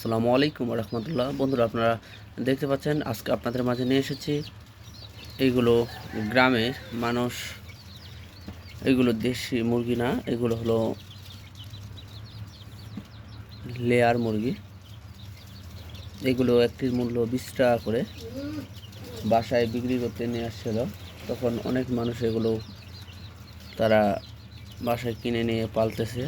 আসসালামু আলাইকুম রহমতুল্লাহ বন্ধুরা, আপনারা দেখতে পাচ্ছেন, আজকে আপনাদের মাঝে নিয়ে এসেছি এইগুলো গ্রামের মানুষ এগুলো দেশি মুরগি না, এগুলো হলো লেয়ার মুরগি। এগুলো একটির মূল্য বিশ টাকা করে বাসায় বিক্রি করতে নিয়ে আসছিল। তখন অনেক মানুষ এগুলো তারা বাসায় কিনে নিয়ে পালতেছে।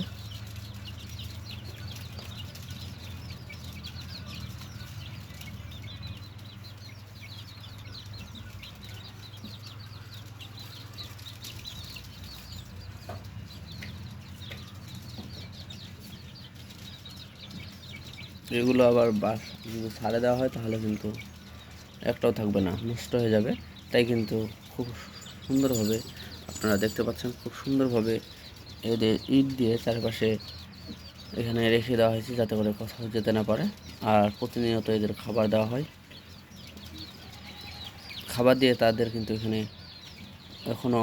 এগুলো আবার বাস যদি ছাড়ে দেওয়া হয় তাহলে কিন্তু একটাও থাকবে না, নষ্ট হয়ে যাবে। তাই কিন্তু খুব সুন্দরভাবে আপনারা দেখতে পাচ্ছেন, খুব সুন্দরভাবে এদের ইট দিয়ে চারপাশে এখানে রেখে দেওয়া হয়েছে যাতে করে কোথাও যেতে না পারে। আর প্রতিনিয়ত এদের খাবার দেওয়া হয়। খাবার দিয়ে তাদের কিন্তু এখানে এখনও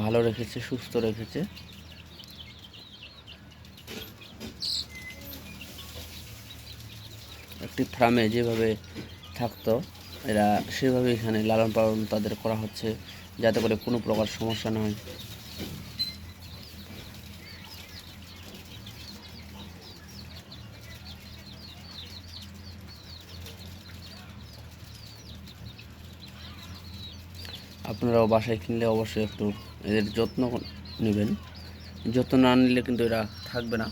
ভালো রেখেছে, সুস্থ রেখেছে। একটি ফার্মে যেভাবে থাকতো, এরা সেভাবে এখানে লালন পালন তাদের করা হচ্ছে, যাতে করে কোনো প্রকার সমস্যা না হয়। আপনারাও বাসায় কিনলে অবশ্যই একটু এদের যত্ন নেবেন। যত্ন না নিলে কিন্তু এরা থাকবে না।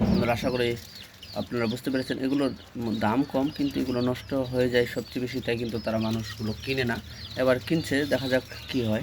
আমরা আশা করি আপনারা বুঝতে পেরেছেন, এগুলোর দাম কম, কিন্তু এগুলো নষ্ট হয়ে যায় সবচেয়ে বেশি, তাই কিন্তু তারা মানুষগুলো কিনে না। এবার কিনছে, দেখা যাক কি হয়।